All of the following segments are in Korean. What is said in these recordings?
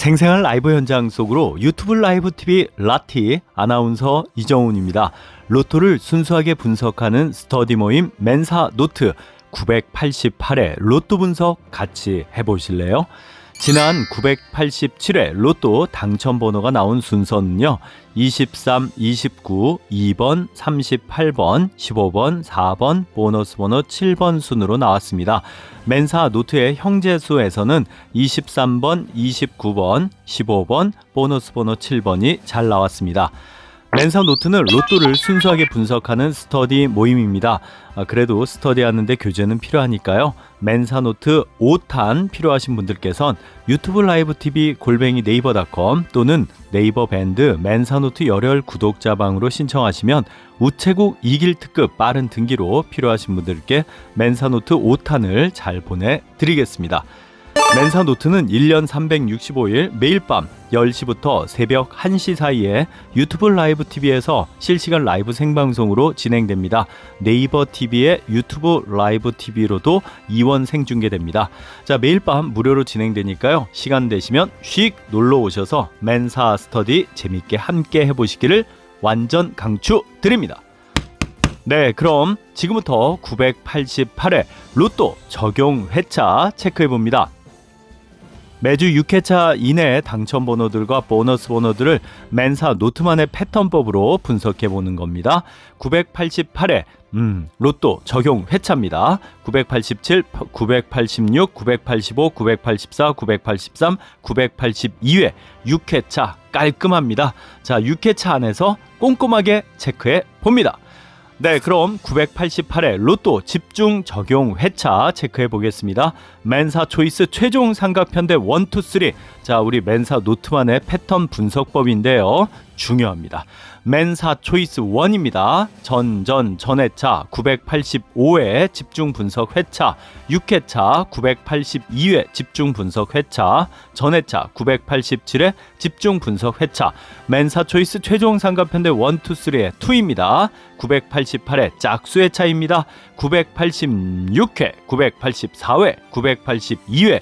생생한 라이브 현장 속으로 유튜브 라이브 TV 라티 아나운서 이정훈입니다. 로또를 순수하게 분석하는 스터디 모임 멘사 노트 988회 로또 분석 같이 해보실래요? 지난 987회 로또 당첨 번호가 나온 순서는요. 23, 29, 2번, 38번, 15번, 4번, 보너스 번호 7번 순으로 나왔습니다. 멘사 노트의 형제수에서는 23번, 29번, 15번, 보너스 번호 7번이 잘 나왔습니다. 멘사 노트는 로또를 순수하게 분석하는 스터디 모임입니다. 아, 그래도 스터디 하는데 교재는 필요하니까요. 멘사 노트 5탄 필요하신 분들께선 유튜브 라이브 TV 골뱅이 네이버닷컴 또는 네이버 밴드 멘사 노트 열혈 구독자방으로 신청하시면 우체국 이길 특급 빠른 등기로 필요하신 분들께 멘사 노트 5탄을 잘 보내드리겠습니다. 멘사 노트는 1년 365일 매일 밤 10시부터 새벽 1시 사이에 유튜브 라이브 TV에서 실시간 라이브 생방송으로 진행됩니다. 네이버 TV의 유튜브 라이브 TV로도 이원 생중계됩니다. 자, 매일 밤 무료로 진행되니까요. 시간 되시면 휙 놀러 오셔서 멘사 스터디 재밌게 함께 해보시기를 완전 강추 드립니다. 네, 그럼 지금부터 988회 로또 적용 회차 체크해 봅니다. 매주 6회차 이내의 당첨 번호들과 보너스 번호들을 맨사 노트만의 패턴법으로 분석해 보는 겁니다. 988회 음, 로또 적용 회차입니다. 987, 986, 985, 984, 983, 982회 6회차 깔끔합니다. 자, 6회차 안에서 꼼꼼하게 체크해 봅니다. 네, 그럼 988회 로또 집중 적용 회차 체크해 보겠습니다. 맨사 초이스 최종 삼각편대 1, 2, 3. 자, 우리 맨사 노트만의 패턴 분석법인데요. 중요합니다. 맨사 초이스 1입니다. 전, 전, 전회차 985회 집중 분석 회차, 6회차 982회 집중 분석 회차, 전회차 987회 집중 분석 회차, 맨사 초이스 최종 상가편대 1, 2, 3의 2입니다. 988회 짝수 회차입니다. 986회, 984회, 982회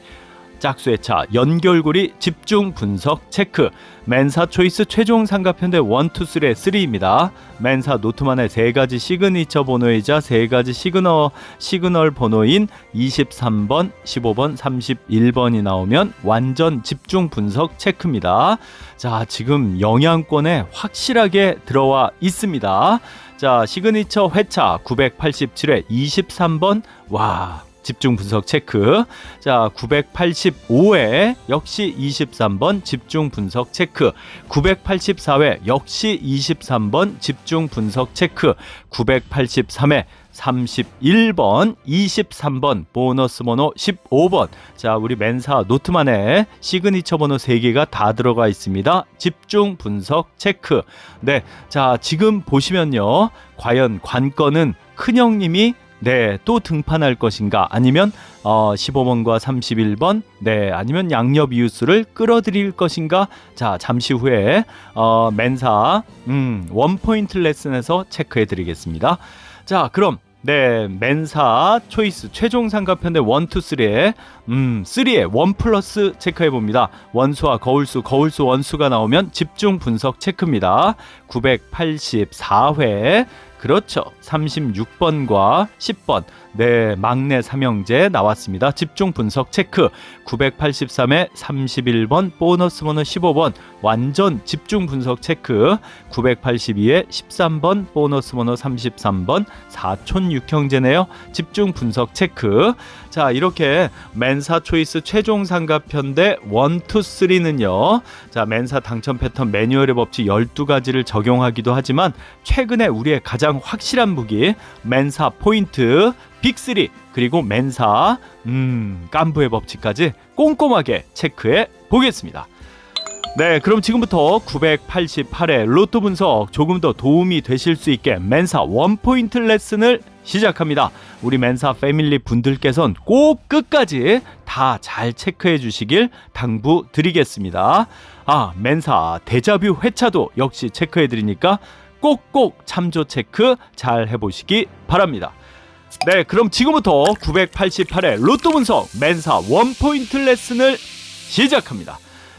짝수의 차 연결고리 집중 분석 체크 맨사 초이스 최종 상가편대 1, 2, 3의 3입니다. 맨사 노트만의 세 가지 시그니처 번호이자 세 가지 시그널 시그널 번호인 23번, 15번, 31번이 나오면 완전 집중 분석 체크입니다. 자, 지금 영양권에 확실하게 들어와 있습니다. 자, 시그니처 회차 987회 23번 와 집중 분석 체크. 자, 985회 역시 23번 집중 분석 체크. 984회 역시 23번 집중 분석 체크. 983회 31번, 23번, 보너스 번호 15번. 자, 우리 맨사 노트만에 시그니처 번호 3개가 다 들어가 있습니다. 집중 분석 체크. 네. 자, 지금 보시면요. 과연 관건은 큰형님이 네, 또 등판할 것인가? 아니면 어, 15번과 31번, 네, 아니면 양옆 이웃수를 끌어들일 것인가? 자, 잠시 후에 어, 맨사 음, 원 포인트 레슨에서 체크해 드리겠습니다. 자, 그럼 네, 맨사 초이스 최종 상가편대 1, 2, 3에 음, 3에 1 플러스 체크해 봅니다. 원수와 거울수, 거울수 원수가 나오면 집중 분석 체크입니다. 984회 그렇죠. 36번과 10번. 네, 막내 삼형제 나왔습니다. 집중 분석 체크. 983에 31번, 보너스 번호 15번. 완전 집중 분석 체크. 982에 13번, 보너스 번호 33번. 사촌 육형제네요. 집중 분석 체크. 자, 이렇게 맨사 초이스 최종 상가편 대 1, 2, 3는요. 자, 맨사 당첨 패턴 매뉴얼의 법칙 12가지를 적용하기도 하지만 최근에 우리의 가장 확실한 무기 맨사 포인트 빅3 그리고 맨사 음, 깐부의 법칙까지 꼼꼼하게 체크해 보겠습니다. 네, 그럼 지금부터 988회 로또 분석 조금 더 도움이 되실 수 있게 맨사 원포인트 레슨을 시작합니다. 우리 맨사 패밀리 분들께선 꼭 끝까지 다 잘 체크해 주시길 당부드리겠습니다. 아, 맨사 데자뷰 회차도 역시 체크해 드리니까 꼭꼭 참조 체크 잘 해보시기 바랍니다. 네, 그럼 지금부터 988회 로또 분석 맨사 원포인트 레슨을 시작합니다.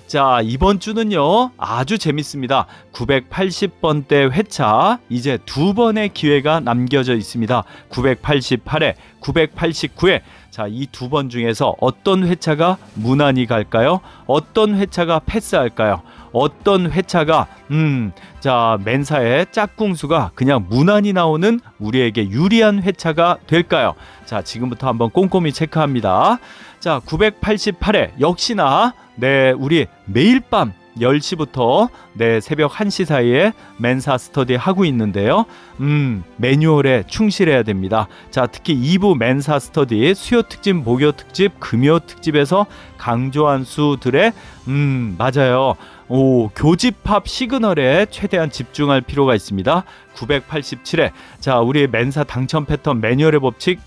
자, 이번 주는요, 아주 재밌습니다. 980번대 회차, 이제 두 번의 기회가 남겨져 있습니다. 988회, 989회. 자, 이 두 번 중에서 어떤 회차가 무난히 갈까요? 어떤 회차가 패스할까요? 어떤 회차가 음, 자, 맨사의 짝꿍수가 그냥 무난히 나오는 우리에게 유리한 회차가 될까요? 자, 지금부터 한번 꼼꼼히 체크합니다. 자, 988회 역시나 네, 우리 매일 밤 10시부터 네, 새벽 1시 사이에 맨사 스터디 하고 있는데요. 음, 매뉴얼에 충실해야 됩니다. 자, 특히 2부 맨사 스터디 수요 특집, 목요 특집, 금요 특집에서 강조한 수들의 음, 맞아요. 오, 교집합 시그널에 최대한 집중할 필요가 있습니다. 987회. 자, 우리 맨사 당첨 패턴 매뉴얼의 법칙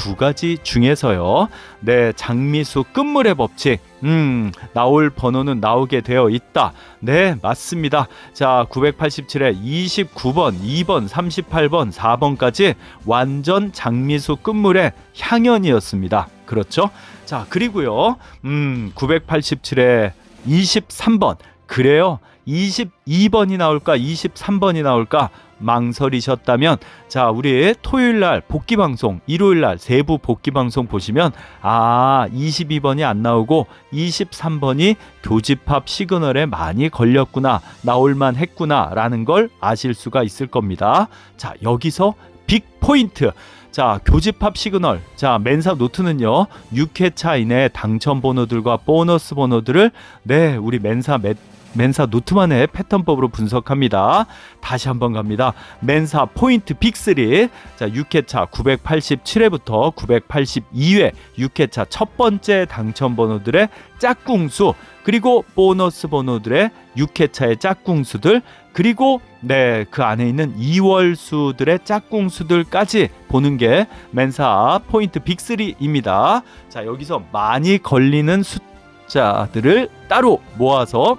12가지 중에서요. 네, 장미수 끝물의 법칙. 음, 나올 번호는 나오게 되어 있다. 네, 맞습니다. 자, 987에 29번, 2번, 38번, 4번까지 완전 장미수 끝물의 향연이었습니다. 그렇죠? 자, 그리고요. 음, 987에 23번. 그래요. 22번이 나올까? 23번이 나올까? 망설이셨다면 자 우리 토요일 날 복귀 방송 일요일 날 세부 복귀 방송 보시면 아 22번이 안 나오고 23번이 교집합 시그널에 많이 걸렸구나 나올만 했구나 라는 걸 아실 수가 있을 겁니다 자 여기서 빅 포인트 자, 교집합 시그널. 자, 맨사 노트는요. 6회차 이내 당첨 번호들과 보너스 번호들을 네, 우리 맨사 매, 맨사 노트만의 패턴법으로 분석합니다. 다시 한번 갑니다. 맨사 포인트 빅3. 자, 6회차 987회부터 982회 6회차 첫 번째 당첨 번호들의 짝꿍수 그리고 보너스 번호들의 6회차의 짝꿍수들 그리고 네, 그 안에 있는 2월 수들의 짝꿍 수들까지 보는 게 맨사 포인트 빅3입니다. 자, 여기서 많이 걸리는 숫자들을 따로 모아서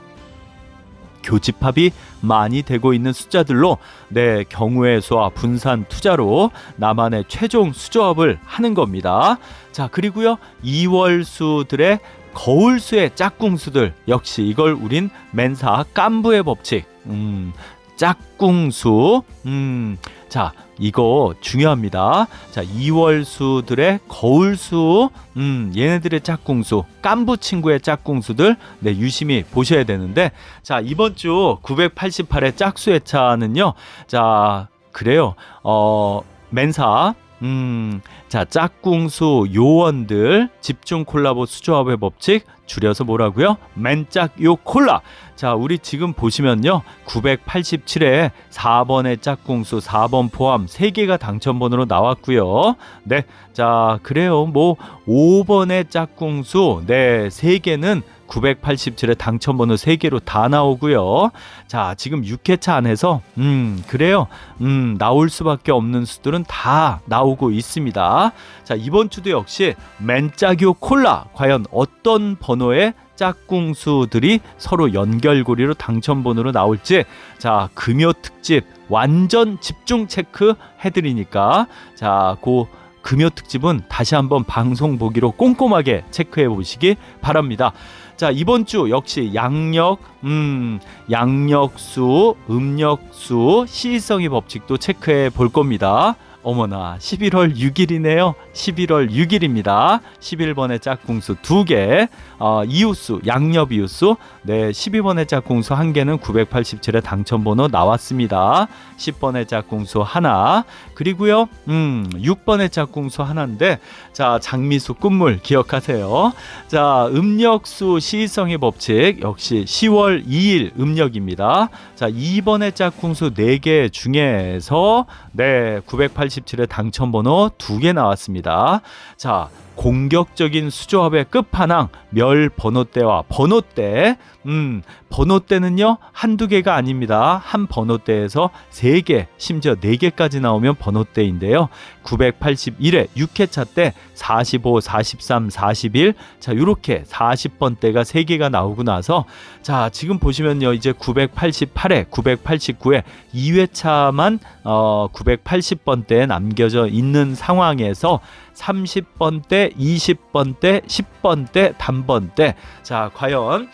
교집합이 많이 되고 있는 숫자들로 내 경우의 수와 분산 투자로 나만의 최종 수조합을 하는 겁니다. 자, 그리고요. 2월 수들의 거울수의 짝꿍수들 역시 이걸 우린 맨사 깐부의 법칙. 음, 짝꿍수. 음. 자, 이거 중요합니다. 자, 2월 수들의 거울수, 음, 얘네들의 짝꿍수, 깐부 친구의 짝꿍수들, 네, 유심히 보셔야 되는데, 자, 이번 주 988의 짝수의 차는요, 자, 그래요. 어, 맨사, 음, 자, 짝꿍수 요원들 집중 콜라보 수조합의 법칙 줄여서 뭐라고요? 맨짝 요 콜라. 자, 우리 지금 보시면요. 987회 4번의 짝꿍수 4번 포함 3개가 당첨번호로 나왔고요. 네. 자, 그래요. 뭐 5번의 짝꿍수 네, 3개는 987의 당첨번호 3개로 다 나오고요. 자, 지금 6회차 안에서 음, 그래요. 음, 나올 수밖에 없는 수들은 다 나오고 있습니다. 자, 이번 주도 역시 맨짜교 콜라 과연 어떤 번호의 짝꿍수들이 서로 연결고리로 당첨번호로 나올지 자, 금요 특집 완전 집중 체크 해드리니까 자, 고 금요 특집은 다시 한번 방송 보기로 꼼꼼하게 체크해 보시기 바랍니다. 자, 이번 주 역시 양력, 음, 양력수, 음력수, 시의성의 법칙도 체크해 볼 겁니다. 어머나 11월 6일이네요. 11월 6일입니다. 11번의 짝꿍수 2개, 어, 이웃수, 양옆 이웃수, 네, 12번의 짝꿍수 1개는 987의 당첨번호 나왔습니다. 10번의 짝꿍수 하나, 그리고요, 음, 6번의 짝꿍수 하나인데, 자, 장미수 끝물 기억하세요. 자, 음력수 시의성의 법칙, 역시 10월 2일 음력입니다. 자, 2번의 짝꿍수 4개 중에서, 네, 987의 당첨 번호 2개 나왔습니다. 자, 공격적인 수조합의 끝판왕 멸 번호대와 번호대 음 번호대는요 한두 개가 아닙니다. 한 번호대에서 세 개 심지어 네 개까지 나오면 번호대인데요. 981회 6회차 때 45, 43, 41자 요렇게 40번대가 세 개가 나오고 나서 자 지금 보시면요 이제 988회 989회 2회차만 어 980번대에 남겨져 있는 상황에서 30번대, 20번대, 10번대, 단번대. 자, 과연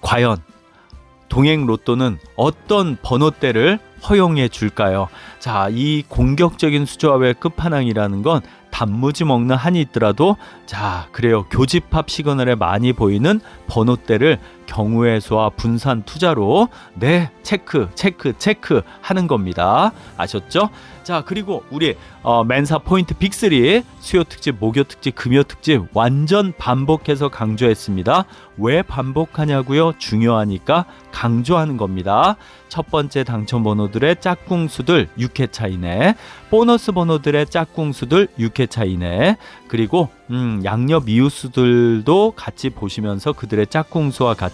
과연 동행 로또는 어떤 번호대를 허용해 줄까요? 자, 이 공격적인 수조합의 끝판왕이라는 건 단무지 먹는 한이 있더라도 자, 그래요. 교집합 시그널에 많이 보이는 번호대를 경우의 수와 분산 투자로 네, 체크, 체크, 체크 하는 겁니다. 아셨죠? 자, 그리고 우리 어, 맨사 포인트 빅3 수요 특집, 목요 특집, 금요 특집 완전 반복해서 강조했습니다. 왜 반복하냐고요? 중요하니까 강조하는 겁니다. 첫 번째 당첨 번호들의 짝꿍수들 6회 차이네. 보너스 번호들의 짝꿍수들 6회 차이네. 그리고 음, 양옆 이웃수들도 같이 보시면서 그들의 짝꿍수와 같이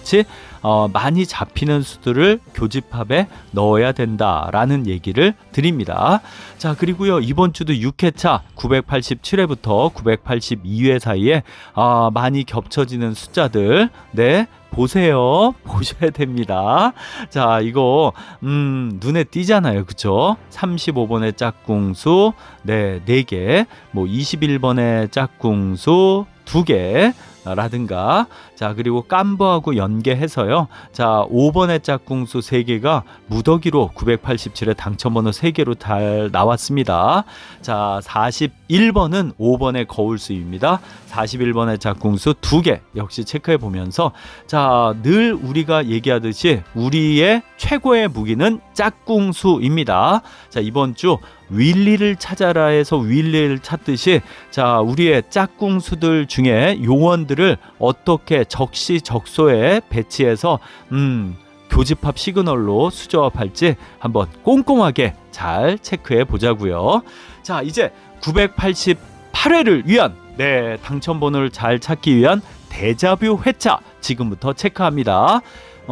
어, 많이 잡히는 수들을 교집합에 넣어야 된다라는 얘기를 드립니다. 자, 그리고요, 이번 주도 6회차 987회부터 982회 사이에 아, 많이 겹쳐지는 숫자들, 네, 보세요. 보셔야 됩니다. 자, 이거, 음, 눈에 띄잖아요. 그쵸? 35번의 짝꿍수, 네, 4개, 뭐 21번의 짝꿍수, 2개, 라든가. 자 그리고 깜부하고 연계해서요. 자 5번의 짝꿍수 3개가 무더기로 987의 당첨번호 3개로 잘 나왔습니다. 자 41번은 5번의 거울수입니다. 41번의 짝꿍수 2개 역시 체크해 보면서. 자 늘 우리가 얘기하듯이 우리의 최고의 무기는 짝꿍수입니다. 자 이번 주 윌리를 찾아라에서 윌리를 찾듯이 자 우리의 짝꿍수들 중에 요원들을 어떻게 적시적소에 배치해서 음 교집합 시그널로 수조합할지 한번 꼼꼼하게 잘 체크해 보자고요. 자 이제 988회를 위한 네 당첨 번호를 잘 찾기 위한 데자뷰 회차 지금부터 체크합니다.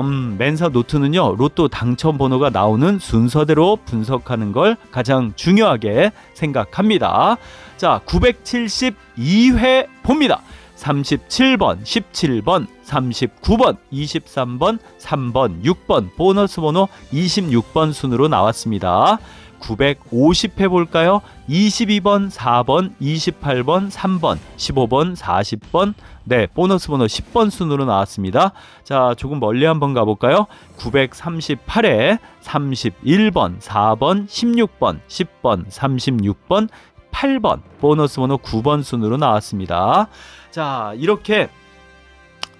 음, 맨사 노트는요, 로또 당첨 번호가 나오는 순서대로 분석하는 걸 가장 중요하게 생각합니다. 자, 972회 봅니다. 37번, 17번, 39번, 23번, 3번, 6번, 보너스 번호 26번 순으로 나왔습니다. 950회 볼까요? 22번, 4번, 28번, 3번, 15번, 40번, 네, 보너스 번호 10번 순으로 나왔습니다. 자, 조금 멀리 한번 가볼까요? 938회, 31번, 4번, 16번, 10번, 36번, 8번, 보너스 번호 9번 순으로 나왔습니다. 자, 이렇게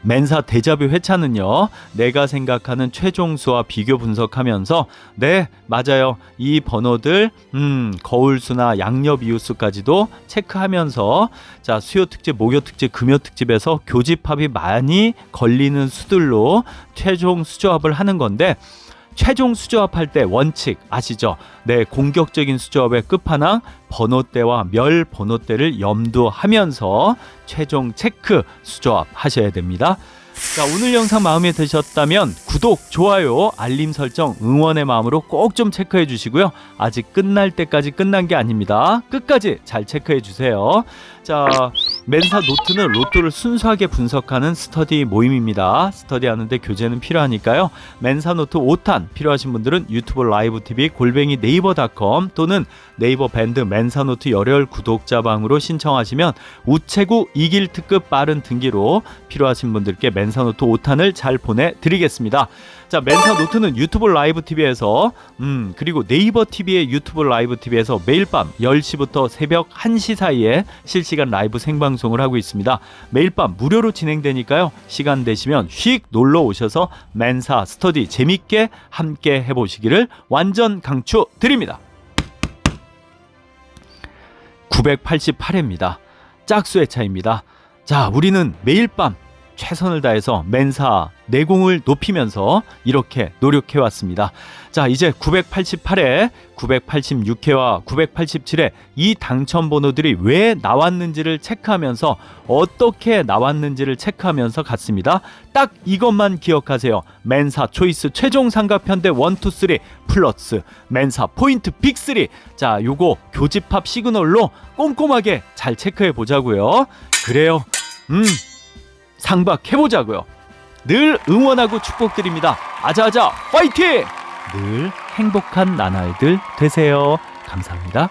맨사 대자뷰 회차는요, 내가 생각하는 최종수와 비교 분석하면서, 네, 맞아요. 이 번호들, 음, 거울수나 양옆 이웃수까지도 체크하면서, 자, 수요 특집, 목요 특집, 금요 특집에서 교집합이 많이 걸리는 수들로 최종 수조합을 하는 건데, 최종 수조합할 때 원칙 아시죠? 네, 공격적인 수조합의 끝판왕 번호대와 멸 번호대를 염두하면서 최종 체크 수조합 하셔야 됩니다. 자, 오늘 영상 마음에 드셨다면 구독, 좋아요, 알림 설정, 응원의 마음으로 꼭 좀 체크해 주시고요. 아직 끝날 때까지 끝난 게 아닙니다. 끝까지 잘 체크해 주세요. 자, 맨사 노트는 로또를 순수하게 분석하는 스터디 모임입니다. 스터디 하는데 교재는 필요하니까요. 맨사 노트 5탄 필요하신 분들은 유튜브 라이브 TV 골뱅이 네이버닷컴 또는 네이버 밴드 맨사 노트 열혈 구독자 방으로 신청하시면 우체국 이길 특급 빠른 등기로 필요하신 분들께 맨사 노트 5탄을 잘 보내 드리겠습니다. 자, 멘사 노트는 유튜브 라이브 TV에서 음, 그리고 네이버 TV의 유튜브 라이브 TV에서 매일 밤 10시부터 새벽 1시 사이에 실시간 라이브 생방송을 하고 있습니다. 매일 밤 무료로 진행되니까요. 시간 되시면 휙 놀러 오셔서 멘사 스터디 재밌게 함께 해 보시기를 완전 강추 드립니다. 988회입니다. 짝수의 차입니다. 자, 우리는 매일 밤 최선을 다해서 맨사 내공을 높이면서 이렇게 노력해 왔습니다. 자, 이제 988회, 986회와 987회 이 당첨 번호들이 왜 나왔는지를 체크하면서 어떻게 나왔는지를 체크하면서 갔습니다. 딱 이것만 기억하세요. 맨사 초이스 최종 상가 편대 1, 2, 3 플러스 맨사 포인트 빅 3. 자, 요거 교집합 시그널로 꼼꼼하게 잘 체크해 보자고요. 그래요. 음. 상박해보자고요. 늘 응원하고 축복드립니다. 아자아자 화이팅! 늘 행복한 나날들 되세요. 감사합니다.